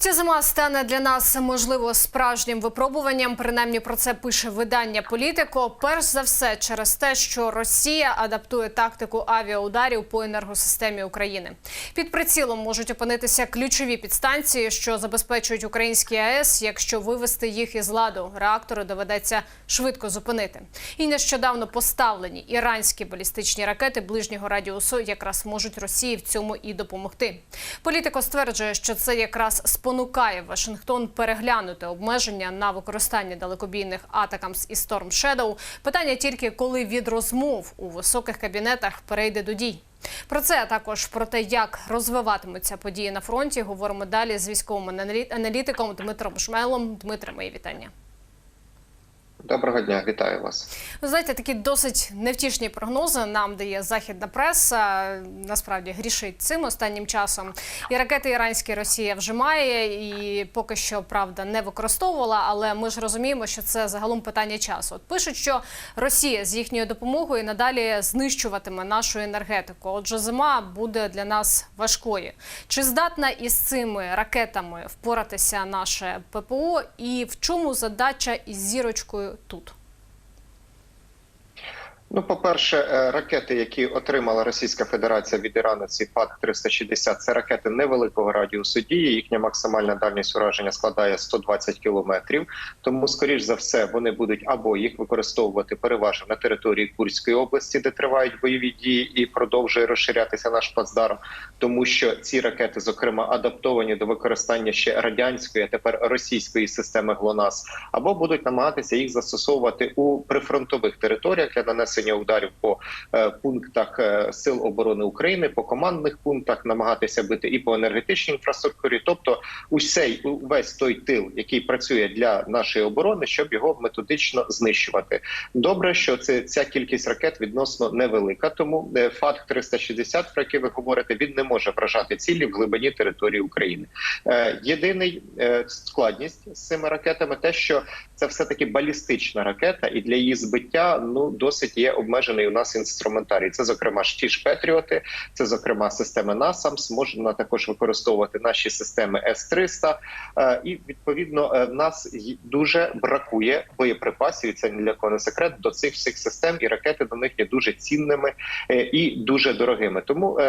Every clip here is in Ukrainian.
Ця зима стане для нас можливо справжнім випробуванням. Принаймні про це пише видання Політико. Перш за все, через те, що Росія адаптує тактику авіаударів по енергосистемі України. Під прицілом можуть опинитися ключові підстанції, що забезпечують українські АЕС. Якщо вивести їх із ладу, реактори доведеться швидко зупинити. І нещодавно поставлені іранські балістичні ракети ближнього радіусу якраз можуть Росії в цьому і допомогти. Політико стверджує, що це якраз спонукає Вашингтон переглянути обмеження на використання далекобійних атакамс і Storm Shadow. Питання тільки коли від розмов у високих кабінетах перейде до дій. Про це а також про те, як розвиватимуться події на фронті, говоримо далі з військовим аналі- аналітиком Дмитром Шмелом. Дмитре, мої вітання. Доброго дня, вітаю вас. Ви знаєте, такі досить невтішні прогнози нам дає західна преса. Насправді грішить цим останнім часом. І ракети іранські Росія вже має, і поки що правда не використовувала. Але ми ж розуміємо, що це загалом питання часу. От пишуть, що Росія з їхньою допомогою надалі знищуватиме нашу енергетику. Отже, зима буде для нас важкою. Чи здатна із цими ракетами впоратися наше ППО? І в чому задача із зірочкою тут? Ну, по-перше, е, ракети, які отримала Російська Федерація від Ірану, ці ПАК-360, це ракети невеликого радіусу дії. Їхня максимальна дальність ураження складає 120 кілометрів. Тому, скоріш за все, вони будуть або їх використовувати переважно на території Курської області, де тривають бойові дії, і продовжує розширятися наш плацдарм, тому що ці ракети, зокрема, адаптовані до використання ще радянської, а тепер російської системи ГЛОНАС, або будуть намагатися їх застосовувати у прифронтових територіях для нанесення ударів по е, пунктах е, сил оборони України, по командних пунктах, намагатися бити і по енергетичній інфраструктурі, тобто усей увесь той тил, який працює для нашої оборони, щоб його методично знищувати. Добре, що це ця кількість ракет відносно невелика, тому е, ФАТ 360 про який ви говорите, він не може вражати цілі в глибині території України. Єдиний складність з цими ракетами, те, що це все таки балістична ракета, і для її збиття ну досить є обмежений у нас інструментарій. Це зокрема ж ті ж Петріоти, це зокрема системи NASAMS, Можна також використовувати наші системи С-300. Е, І відповідно е, в нас дуже бракує боєприпасів. і Це ні для кого не секрет до цих всіх систем, і ракети до них є дуже цінними е, і дуже дорогими. Тому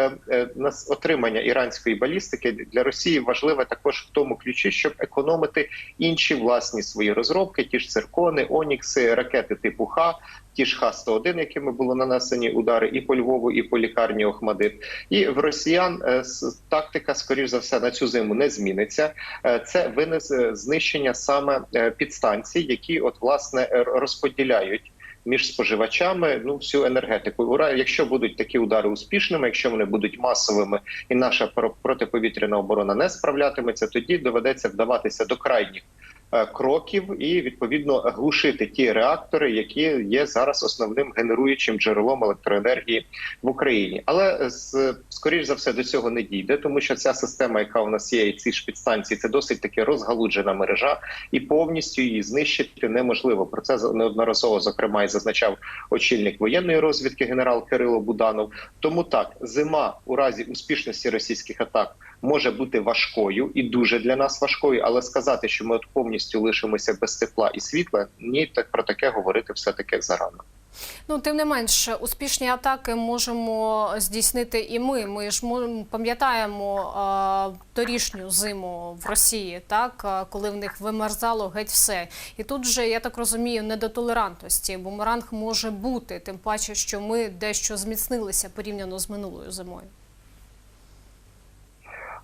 нас отримання іранської балістики для Росії важливе також в тому ключі, щоб економити інші власні свої розробки, ті ж циркони, онікси, ракети типу Х, ті ж Х-101, якими було нанесені удари і по Львову, і по лікарні Охмадит. І в росіян е, тактика, скоріш за все, на цю зиму не зміниться. Е, Це винес е, знищення саме підстанцій, які от власне розподіляють. Між споживачами ну всю енергетику. Якщо будуть такі удари успішними, якщо вони будуть масовими, і наша про- протиповітряна оборона не справлятиметься, тоді доведеться вдаватися до крайніх кроків і відповідно глушити ті реактори, які є зараз основним генеруючим джерелом електроенергії в Україні. Але скоріш за все до цього не дійде, тому що ця система, яка у нас є, і ці ж підстанції, це досить таки розгалуджена мережа, і повністю її знищити неможливо. Про це неодноразово зокрема і зазначав очільник воєнної розвідки генерал Кирило Буданов. Тому так зима у разі успішності російських атак може бути важкою і дуже для нас важкою, але сказати, що ми от повністю лишимося без тепла і світла, ні, так про таке говорити все таки зарано. Ну, тим не менш, успішні атаки можемо здійснити і ми. Ми ж мо- пам'ятаємо торішню зиму в Росії, так коли в них вимерзало геть все. І тут же я так розумію, не до толерантності. Бумеранг може бути, тим паче, що ми дещо зміцнилися порівняно з минулою зимою.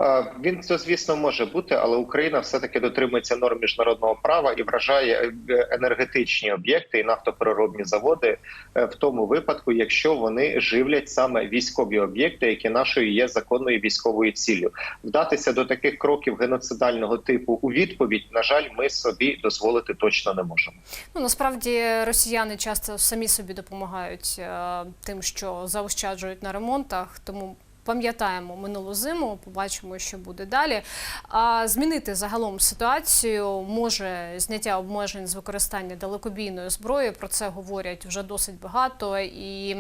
Е, Він це звісно може бути, але Україна все таки дотримується норм міжнародного права і вражає е, енергетичні об'єкти і нафтопереробні заводи е, в тому випадку, якщо вони живлять саме військові об'єкти, які нашою є законною військовою ціллю. Вдатися до таких кроків геноцидального типу у відповідь, на жаль, ми собі дозволити точно не можемо. Ну насправді росіяни часто самі собі допомагають е, тим, що заощаджують на ремонтах, тому пам'ятаємо минулу зиму, побачимо, що буде далі. А змінити загалом ситуацію може зняття обмежень з використання далекобійної зброї. Про це говорять вже досить багато. І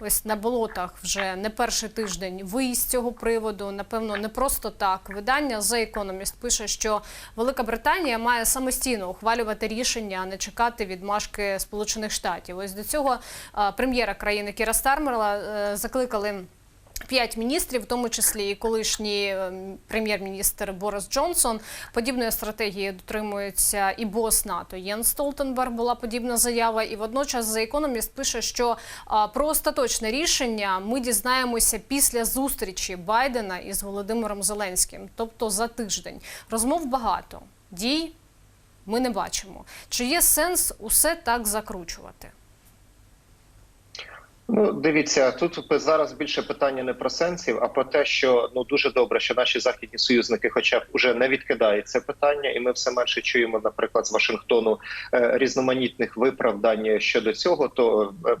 ось на болотах вже не перший тиждень виїзд цього приводу. Напевно, не просто так. Видання The Economist пише, що Велика Британія має самостійно ухвалювати рішення, а не чекати відмашки Сполучених Штатів. Ось до цього прем'єра країни Кіра Стармерла е, закликали. П'ять міністрів, в тому числі і колишній ем, прем'єр-міністр Борис Джонсон. Подібної стратегії дотримується і бос НАТО Єн Столтенберг. Була подібна заява. І водночас The Economist пише, що про остаточне рішення ми дізнаємося після зустрічі Байдена із Володимиром Зеленським, тобто за тиждень. Розмов багато, дій ми не бачимо. Чи є сенс усе так закручувати? Ну, дивіться, тут зараз більше питання не про сенсів, а про те, що ну дуже добре, що наші західні союзники, хоча б уже не відкидають це питання, і ми все менше чуємо, наприклад, з Вашингтону е, різноманітних виправдань щодо цього. То е,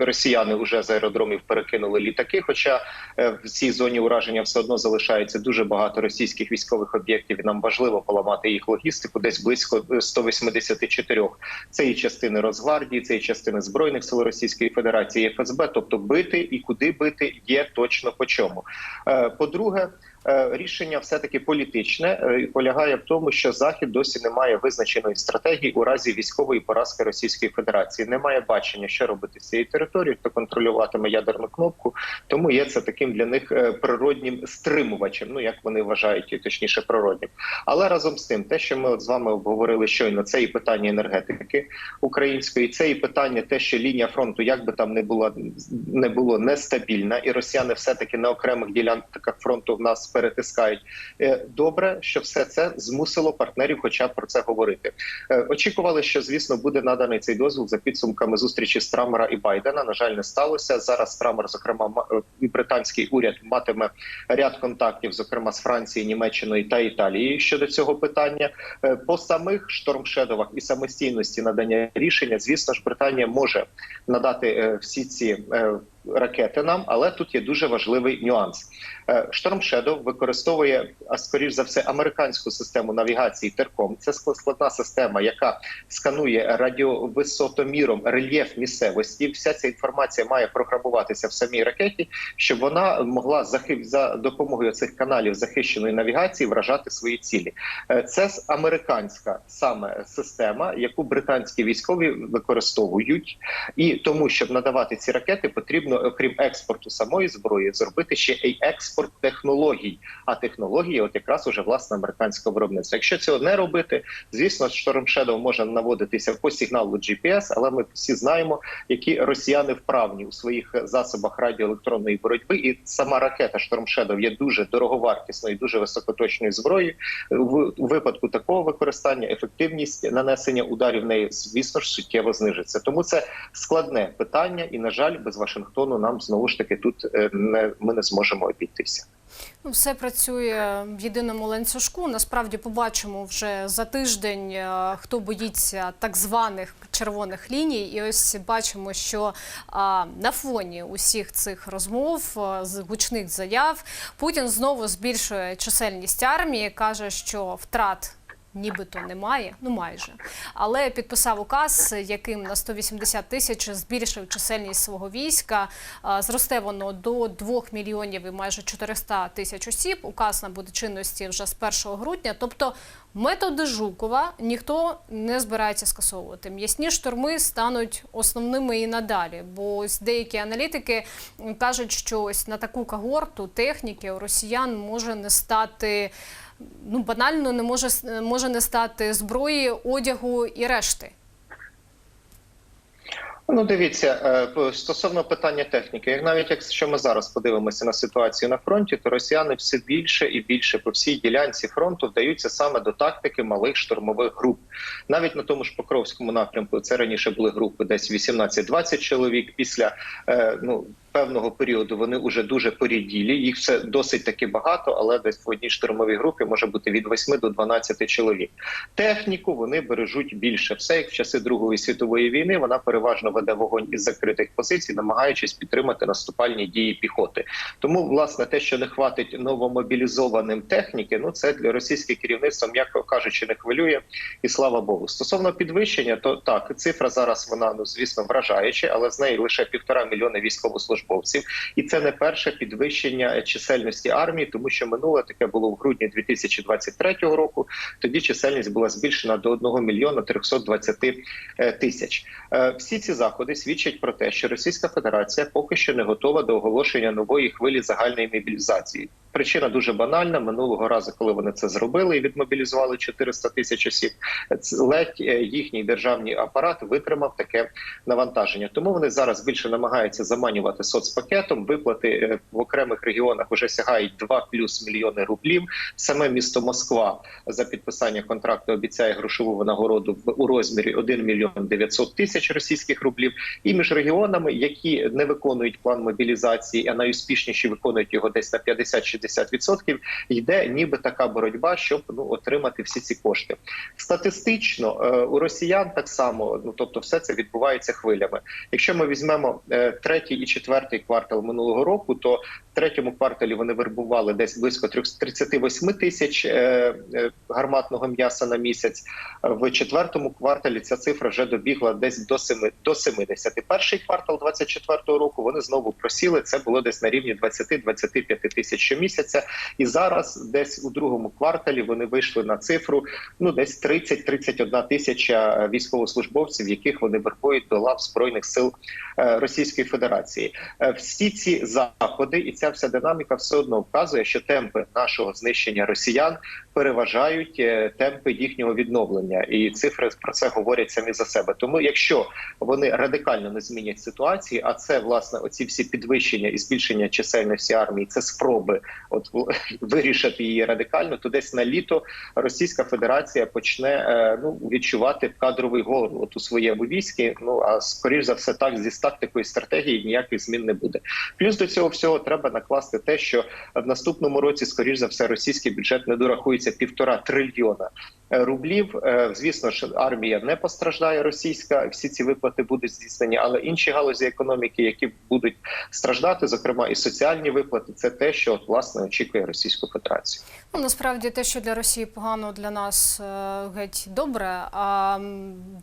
росіяни вже з аеродромів перекинули літаки. Хоча е, в цій зоні ураження все одно залишається дуже багато російських військових об'єктів. і Нам важливо поламати їх логістику, десь близько 184. Це і частини Росгвардії, це і частини збройних сил Російської Федерації, ФСБ. Тобто бити і куди бити є точно по чому. Е, По-друге, е, рішення все таки політичне е, і полягає в тому, що захід досі не має визначеної стратегії у разі військової поразки Російської Федерації. Немає бачення, що робити з цією територією, хто контролюватиме ядерну кнопку. Тому є це таким для них е, природнім стримувачем. Ну як вони вважають, і точніше природнім. Але разом з тим, те, що ми от з вами обговорили щойно, це і питання енергетики української, це і питання, те, що лінія фронту, як би там не була не було нестабільна, і росіяни все таки на окремих ділянках фронту в нас перетискають. Е, Добре, що все це змусило партнерів, хоча б про це говорити. Е, Очікували, що звісно буде наданий цей дозвіл за підсумками зустрічі Страмера і Байдена. На жаль, не сталося. Зараз Страмер, зокрема, ма- е, і британський уряд матиме ряд контактів, зокрема з Францією, Німеччиною та Італією щодо цього питання. По самих штормшедовах і самостійності надання рішення, звісно ж, Британія може надати всі ці. Е, Ракети нам, але тут є дуже важливий нюанс. Е, Storm Shadow використовує, а скоріш за все, американську систему навігації Терком. Це складна система, яка сканує радіовисотоміром рельєф місцевості. Вся ця інформація має програмуватися в самій ракеті, щоб вона могла захи- за допомогою цих каналів захищеної навігації вражати свої цілі. Е, Це американська саме система, яку британські військові використовують, і тому, щоб надавати ці ракети, потрібно, окрім експорту самої зброї, зробити ще й експорт технологій. А технології, от якраз уже власне американського виробництва. Якщо цього не робити, звісно, Storm Shadow може наводитися по сигналу GPS, але ми всі знаємо, які росіяни вправні у своїх засобах радіоелектронної боротьби, і сама ракета Storm Shadow є дуже дороговартісною, дуже високоточною зброєю. В випадку такого використання ефективність нанесення ударів неї, звісно ж, суттєво знижиться. Тому це складне питання, і на жаль, без Вашингтону нам знову ж таки тут е, не ми не зможемо обійтися. Ну, все працює в єдиному ланцюжку. Насправді побачимо вже за тиждень, е, хто боїться так званих червоних ліній. І ось бачимо, що а, на фоні усіх цих розмов, е, гучних заяв, Путін знову збільшує чисельність армії, каже, що втрат. Нібито немає, ну майже, але підписав указ, яким на 180 тисяч збільшив чисельність свого війська. Зросте воно до 2 мільйонів і майже 400 тисяч осіб. Указ набуде чинності вже з 1 грудня. Тобто методи Жукова ніхто не збирається скасовувати. М'ясні штурми стануть основними і надалі. Бо деякі аналітики кажуть, що ось на таку когорту техніки у росіян може не стати. Ну, банально не може може не стати зброї, одягу і решти. Ну, дивіться е, стосовно питання техніки, як навіть якщо ми зараз подивимося на ситуацію на фронті, то росіяни все більше і більше по всій ділянці фронту вдаються саме до тактики малих штурмових груп. Навіть на тому ж Покровському напрямку це раніше були групи десь 18-20 чоловік. Після е, ну певного періоду вони вже дуже поріділі. Їх все досить таки багато, але десь в одній штурмовій групі може бути від 8 до 12 чоловік. Техніку вони бережуть більше. Все як в часи Другої світової війни. Вона переважно веде вогонь із закритих позицій, намагаючись підтримати наступальні дії піхоти. Тому, власне, те, що не хватить новомобілізованим техніки, ну це для російського керівництва, м'яко кажучи, не хвилює. І слава Богу. Стосовно підвищення, то так цифра зараз вона ну звісно вражаюча, але з неї лише півтора мільйони військовослужбовців, і це не перше підвищення чисельності армії, тому що минуле таке було в грудні 2023 року. Тоді чисельність була збільшена до 1 мільйона 320 е, тисяч. Е, Всі ці заходи свідчать про те, що Російська Федерація поки що не готова до оголошення нової хвилі загальної мобілізації. Причина дуже банальна. Минулого разу, коли вони це зробили і відмобілізували 400 тисяч осіб, ледь е, їхній державний апарат витримав таке навантаження. Тому вони зараз більше намагаються заманювати соцпакетом. Виплати е, в окремих регіонах вже сягають 2 плюс мільйони рублів. Саме місто Москва за підписання контракту обіцяє грошову винагороду у розмірі 1 мільйон 900 тисяч російських рублів. І між регіонами, які не виконують план мобілізації, а найуспішніші виконують його десь на 50-60%, йде ніби така боротьба, щоб ну отримати всі ці кошти. Статистично е, у росіян так само, ну тобто, все це відбувається хвилями. Якщо ми візьмемо е, третій і четвертий квартал минулого року, то в третьому кварталі вони вербували десь близько 38 тисяч е, гарматного м'яса на місяць. В четвертому кварталі ця цифра вже добігла десь до 7, до 70. Перший квартал 24 року вони знову просіли. Це було десь на рівні 20-25 тисяч щомісяця. І зараз, десь у другому кварталі, вони вийшли на цифру ну десь 30-31 тисяча військовослужбовців, яких вони вербують до лав збройних сил е, Російської Федерації. Е, Всі ці заходи і ця вся динаміка все одно вказує, що темпи нашого знищення росіян переважають е, темпи їхнього відновлення, і цифри про це говорять самі за себе. Тому, якщо вони радикально не змінять ситуації, а це власне оці всі підвищення і збільшення чисельності армії, це спроби от вирішити її радикально, то десь на літо Російська Федерація почне е, ну відчувати кадровий голод у своєму війську. Ну а скоріш за все, так зі тактикою стратегії ніяких змін не буде. Плюс до цього всього треба накласти те, що в наступному році, скоріш за все, російський бюджет не дорахується півтора трильйона рублів. Е, Звісно ж, армія не постраждає російська. Всі ці виплати будуть здійснені, але інші галузі економіки, які будуть страждати, зокрема і соціальні виплати, це те, що от, власне очікує Російську Федерацію. Ну, насправді те, що для Росії погано, для нас е, геть добре. А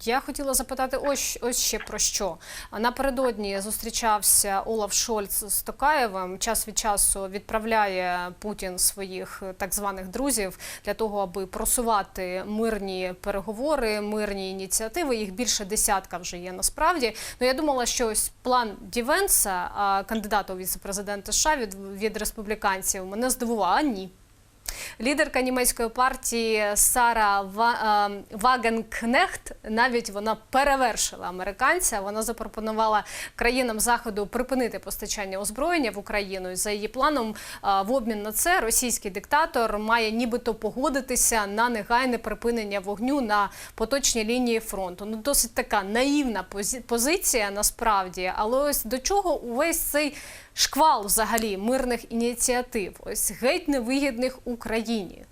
я хотіла запитати ось, ось ще про що. Напередодні зустрічався Олаф Шольц з Токаєвим. Час від часу відправляє Путін своїх е, так званих друзів для того, аби просувати мирні переговори, мирні ініціативи. Їх більше десятка вже є насправді. Ну я думала, що ось план Дівенса, кандидата у віце-президенти США від, від республіканців, мене здивував. А ні. Лідерка німецької партії Сара е, Вагенкнехт навіть вона перевершила американця. Вона запропонувала країнам заходу припинити постачання озброєння в Україну. За її планом, е, в обмін на це російський диктатор має нібито погодитися на негайне припинення вогню на поточній лінії фронту. Ну досить така наївна позиція насправді. Але ось до чого увесь цей шквал взагалі мирних ініціатив, ось геть невигідних Україні.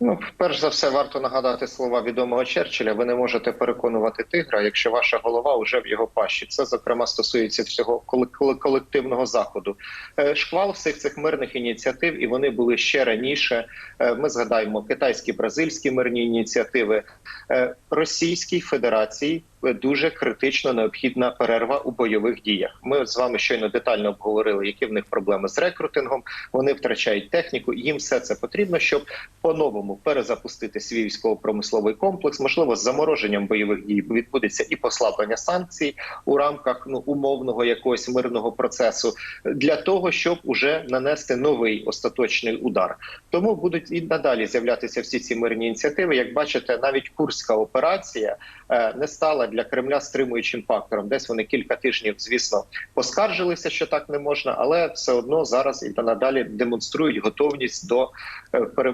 Ну, перш за все, варто нагадати слова відомого Черчилля. Ви не можете переконувати тигра, якщо ваша голова вже в його пащі. Це зокрема стосується всього коле- коле- колективного заходу. Е, Шквал всіх цих мирних ініціатив, і вони були ще раніше. Е, Ми згадаємо китайські, бразильські мирні ініціативи Е, Російській Федерації. Дуже критично необхідна перерва у бойових діях. Ми з вами щойно детально обговорили, які в них проблеми з рекрутингом. Вони втрачають техніку. Їм все це потрібно, щоб по-новому перезапустити свій військово-промисловий комплекс. Можливо, з замороженням бойових дій відбудеться і послаблення санкцій у рамках ну умовного якогось мирного процесу для того, щоб уже нанести новий остаточний удар. Тому будуть і надалі з'являтися всі ці мирні ініціативи. Як бачите, навіть курська операція е, не стала для Кремля стримуючим фактором. Десь вони кілька тижнів, звісно, поскаржилися, що так не можна, але все одно зараз і надалі демонструють готовність до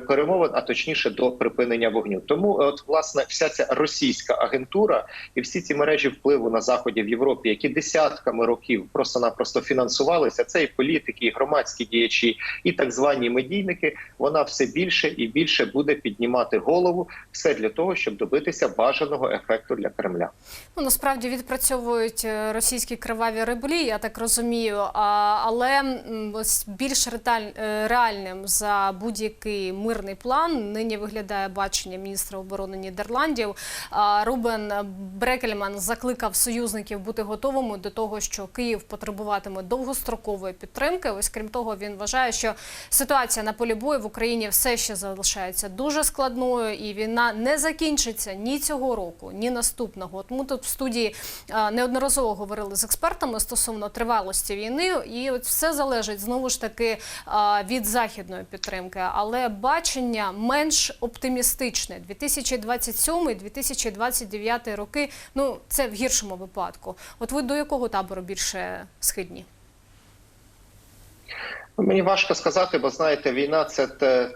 перемовин, а точніше до припинення вогню. Тому, от власне, вся ця російська агентура і всі ці мережі впливу на заході в Європі, які десятками років просто-напросто фінансувалися, це і політики, і громадські діячі, і так звані медійники. Вона все більше і більше буде піднімати голову, все для того, щоб добитися бажаного ефекту для Кремля. Ну, насправді відпрацьовують е, російські криваві реблі, я так розумію. Але більш е, реальним за будь-який мирний план нині виглядає бачення міністра оборони Нідерландів. Рубен Брекельман закликав союзників бути готовими до того, що Київ потребуватиме довгострокової підтримки. Ось крім того, він вважає, що ситуація на полі бою в Україні все ще залишається дуже складною, і війна не закінчиться ні цього року, ні наступного. Ми тут в студії неодноразово говорили з експертами стосовно тривалості війни, і от все залежить знову ж таки від західної підтримки. Але бачення менш оптимістичне 2027-2029 роки. Ну це в гіршому випадку. От ви до якого табору більше схидні? Ну, Мені важко сказати, бо знаєте, війна це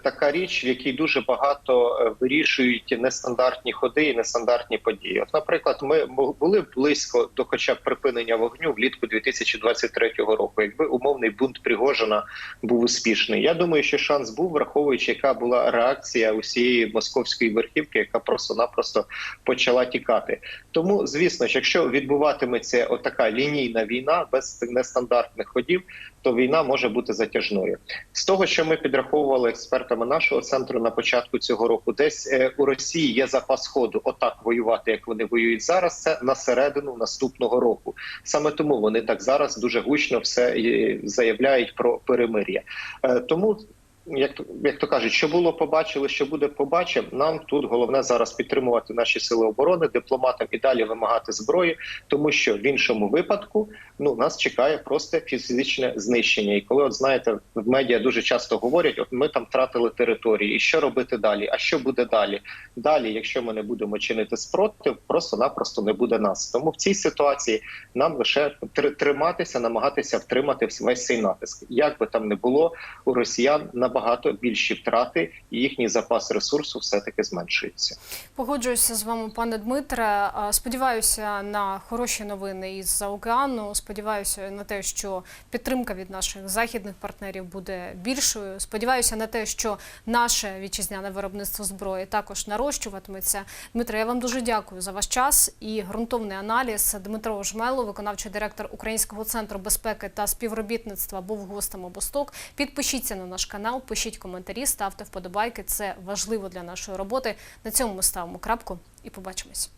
така річ, в якій дуже багато е, вирішують нестандартні ходи і нестандартні події. От, наприклад, ми бу- були близько до хоча б припинення вогню влітку 2023 року. Якби умовний бунт Пригожина був успішний. Я думаю, що шанс був, враховуючи, яка була реакція усієї московської верхівки, яка просто-напросто почала тікати. Тому, звісно якщо відбуватиметься отака лінійна війна без нестандартних ходів, то війна може бути затяжною. З того, що ми підраховували експертами нашого центру на початку цього року, десь е, у Росії є запас ходу отак воювати, як вони воюють зараз. Це на середину наступного року. Саме тому вони так зараз дуже гучно все е, заявляють про перемир'я. Е, Тому. Як то як то кажуть, що було побачили, що буде побачимо. Нам тут головне зараз підтримувати наші сили оборони, дипломатам і далі вимагати зброї, тому що в іншому випадку ну нас чекає просто фізичне знищення. І коли от знаєте, в медіа дуже часто говорять: от ми там втратили території, і що робити далі? А що буде далі? Далі, якщо ми не будемо чинити спротив, просто-напросто не буде нас. Тому в цій ситуації нам лише тр- триматися, намагатися втримати весь цей натиск. Як би там не було, у росіян набагато більші втрати, і їхній запас ресурсу все таки зменшується. Погоджуюся з вами, пане Дмитре. Сподіваюся на хороші новини із-за океану. Сподіваюся на те, що підтримка від наших західних партнерів буде більшою. Сподіваюся на те, що наше вітчизняне виробництво зброї також нарощуватиметься. Дмитре, я вам дуже дякую за ваш час і ґрунтовний аналіз. Дмитро Жмело, виконавчий директор Українського центру безпеки та співробітництва, був гостем обосток. Підпишіться на наш канал, пишіть коментарі, ставте вподобайки. Це важливо для нашої роботи. На цьому ми ставимо крапку і побачимось.